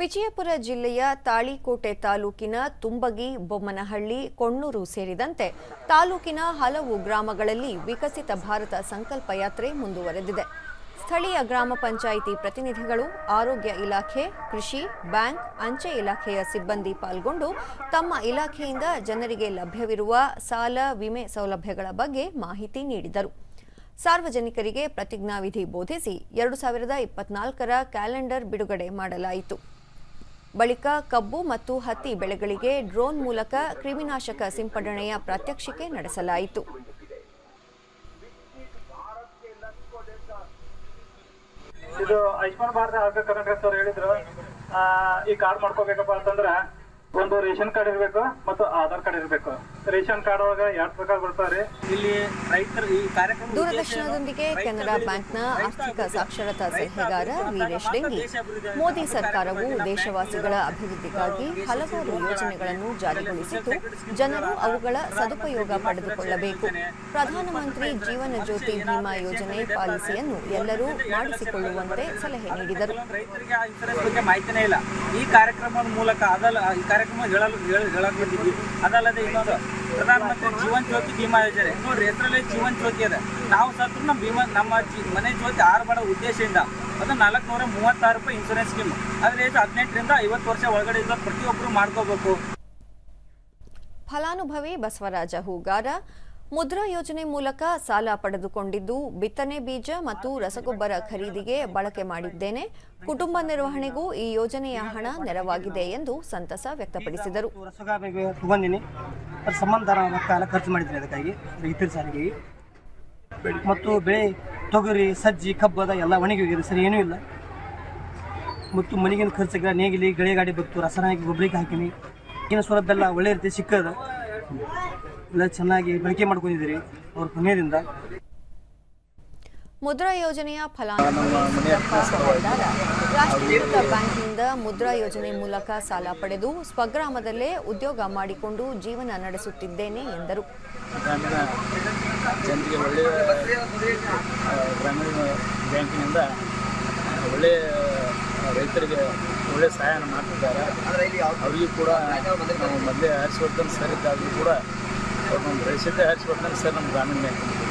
ವಿಜಯಪುರ ಜಿಲ್ಲೆಯ ತಾಳಿಕೋಟೆ ತಾಲೂಕಿನ ತುಂಬಗಿ, ಬೊಮ್ಮನಹಳ್ಳಿ, ಕೊಣ್ಣೂರು ಸೇರಿದಂತೆ ತಾಲೂಕಿನ ಹಲವು ಗ್ರಾಮಗಳಲ್ಲಿ ವಿಕಸಿತ ಭಾರತ ಸಂಕಲ್ಪ ಯಾತ್ರೆ ಮುಂದುವರೆದಿದೆ. ಸ್ಥಳೀಯ ಗ್ರಾಮ ಪಂಚಾಯಿತಿ ಪ್ರತಿನಿಧಿಗಳು, ಆರೋಗ್ಯ ಇಲಾಖೆ, ಕೃಷಿ, ಬ್ಯಾಂಕ್, ಅಂಚೆ ಇಲಾಖೆಯ ಸಿಬ್ಬಂದಿ ಪಾಲ್ಗೊಂಡು ತಮ್ಮ ಇಲಾಖೆಯಿಂದ ಜನರಿಗೆ ಲಭ್ಯವಿರುವ ಸಾಲ, ವಿಮೆ ಸೌಲಭ್ಯಗಳ ಬಗ್ಗೆ ಮಾಹಿತಿ ನೀಡಿದರು. ಸಾರ್ವಜನಿಕರಿಗೆ ಪ್ರತಿಜ್ಞಾವಿಧಿ ಬೋಧಿಸಿ ಎರಡು ಸಾವಿರದ ಇಪ್ಪತ್ನಾಲ್ಕರ ಕ್ಯಾಲೆಂಡರ್ ಬಿಡುಗಡೆ ಮಾಡಲಾಯಿತು. ಬಳಿಕ ಕಬ್ಬು ಮತ್ತು ಹತ್ತಿ ಬೆಳೆಗಳಿಗೆ ಡ್ರೋನ್ ಮೂಲಕ ಕ್ರಿಮಿನಾಶಕ ಸಿಂಪಡಣೆಯ ಪ್ರಾತ್ಯಕ್ಷಿಕೆ ನಡೆಸಲಾಯಿತು. ಇದು ಆಯುಷ್ಮಾನ್ ಭಾರತ ಆರೋಗ್ಯ ಕರ್ನಾಟಕ ಸರ್ ಹೇಳಿದ್ರು. ಈ ಕಾರ್ಡ್ ಮಾಡ್ಕೋಬೇಕಪ್ಪ ಅಂತಂದ್ರ ಒಂದು ರೇಷನ್ ಕಾರ್ಡ್ ಇರಬೇಕು ಮತ್ತು ಆಧಾರ್ ಕಾರ್ಡ್ ಇರಬೇಕು ರೇಷನ್ ಕಾರ್ಡ್ ಒಳಗ ಎರಡ್ ಪ್ರಕಾರ ಬರ್ತಾರೆ ಇಲ್ಲಿ ರೈತರು ಈ ಕಾರ್ಯಕ್ರಮ ದೂರದರ್ಶನದೊಂದಿಗೆ ಕೆನರಾ ಬ್ಯಾಂಕ್ನ ಆರ್ಥಿಕ ಸಾಕ್ಷರತಾ ಸಲಹೆಗಾರ ವೀರೇಶ್ ಡೆಂಗಿ ಮೋದಿ ಸರ್ಕಾರವು ದೇಶವಾಸಿಗಳ ಅಭಿವೃದ್ಧಿಗಾಗಿ ಹಲವಾರು ಯೋಜನೆಗಳನ್ನು ಜಾರಿಗೊಳಿಸಿದ್ದು ಜನರು ಅವುಗಳ ಸದುಪಯೋಗ ಪಡೆದುಕೊಳ್ಳಬೇಕು ಪ್ರಧಾನಮಂತ್ರಿ ಜೀವನ ಜ್ಯೋತಿ ಬಿಮಾ ಯೋಜನೆ ಪಾಲಿಸಿಯನ್ನು ಎಲ್ಲರೂ ಮಾಡಿಸಿಕೊಳ್ಳುವಂತೆ ಸಲಹೆ ನೀಡಿದರು ರೈತರಿಗೆ ಇಲ್ಲ ಈ ಕಾರ್ಯಕ್ರಮದ ಮೂಲಕ ಅದಲ್ಲ, ಈ ಕಾರ್ಯಕ್ರಮ ಹೇಳಲು ಹೇಳ- ಹೇಳಕ್ ಬಂದಿದ್ವಿ ಅದಲ್ಲದೆ ಇನ್ನೊಂದು ಪ್ರಧಾನಮಂತ್ರಿ ಜೀವನ್ ಜ್ಯೋತಿ ಭೀಮಾ ಯೋಜನೆ. ನೋಡ್ರಿ, ಹೆಸರಲ್ಲಿ ಜೀವನ್ ಜ್ಯೋತಿ ಅದ. ನಾವು ಸತ್ರು ನಮ್ಮ ಭೀಮಾ ನಮ್ಮ ಮನೆ ಜ್ಯೋತಿ ಆರು ಉದ್ದೇಶದಿಂದ ಅದು ನಾಲ್ಕುನೂರ ಮೂವತ್ತಾರು ರೂಪಾಯಿ ಇನ್ಸೂರೆನ್ಸ್ ಸ್ಕೀಮ್ ಅದ್ರ ಏಜ್ ಹದಿನೆಂಟರಿಂದ ಐವತ್ತು ವರ್ಷ ಒಳಗಡೆ ಇದ್ದ ಪ್ರತಿಯೊಬ್ಬರು ಮಾಡ್ಕೋಬೇಕು. ಫಲಾನುಭವಿ ಬಸವರಾಜ ಹೂಗಾರ ಮುದ್ರಾ ಯೋಜನೆ ಮೂಲಕ ಸಾಲ ಪಡೆದುಕೊಂಡಿದ್ದು ಬಿತ್ತನೆ ಬೀಜ ಮತ್ತು ರಸಗೊಬ್ಬರ ಖರೀದಿಗೆ ಬಳಕೆ ಮಾಡಿದ್ದೇನೆ. ಕುಟುಂಬ ನಿರ್ವಹಣೆಗೂ ಈ ಯೋಜನೆಯ ಹಣ ನೆರವಾಗಿದೆ ಎಂದು ಸಂತಸ ವ್ಯಕ್ತಪಡಿಸಿದರು. ಖರ್ಚು ಅದಕ್ಕಾಗಿ ಮತ್ತು ಬೆಳೆ ತೊಗರಿ, ಸಜ್ಜಿ, ಕಬ್ಬದ ಎಲ್ಲ ಒಣಗಿ ಹೋಗಿದೆ, ಸರಿ ಏನೂ ಇಲ್ಲ. ಮತ್ತು ಮನೆಗಿನ ಖರ್ಚಿಗೆ ನೇಗಿಲಿ, ಗಳೆ ಗಾಡಿ ಬಂತು ರಾಸಾಯನಿಕ ಗೊಬ್ಬರಕ್ಕೆ ಹಾಕಿನಿ. ಈಗಿನ ಸೌಲಭ್ಯ ಎಲ್ಲ ಒಳ್ಳೆ ರೀತಿ ಸಿಕ್ಕದ. ಎಲ್ಲ ಚೆನ್ನಾಗಿ ಬಳಕೆ ಮಾಡ್ಕೊಂಡಿದ್ದೀರಿ ಅವ್ರ ಪುಣ್ಯದಿಂದ. ಮುದ್ರಾ ಯೋಜನೆಯ ಫಲಾನುಭವಿ ರಾಷ್ಟ್ರೀಕೃತ ಬ್ಯಾಂಕ್ನಿಂದ ಮುದ್ರಾ ಯೋಜನೆ ಮೂಲಕ ಸಾಲ ಪಡೆದು ಸ್ವಗ್ರಾಮದಲ್ಲೇ ಉದ್ಯೋಗ ಮಾಡಿಕೊಂಡು ಜೀವನ ನಡೆಸುತ್ತಿದ್ದೇನೆ ಎಂದರು. ಗ್ರಾಮೀಣ ಜನರಿಗೆ ಒಳ್ಳೆಯ ಗ್ರಾಮೀಣ ಬ್ಯಾಂಕಿನಿಂದ ಒಳ್ಳೆಯ ರೈತರಿಗೆ ಒಳ್ಳೆಯ ಸಹಾಯನ ಮಾಡ್ತಿದ್ದಾರೆ. ಅವರಿಗೂ ಕೂಡ ಮೊದಲೇ ಹರ್ಷವರ್ಧನ್ ಸರ್ ಇದ್ದಾಗಲೂ ಕೂಡ ಅವ್ರು ನಮ್ಮ ಬೆಳೆಸಿದ್ದೆ ಹರಿಸ್ವರ್ಧನ್ ಸರ್ ನಮ್ಮ ಗ್ರಾಮೀಣ ಬ್ಯಾಂಕ್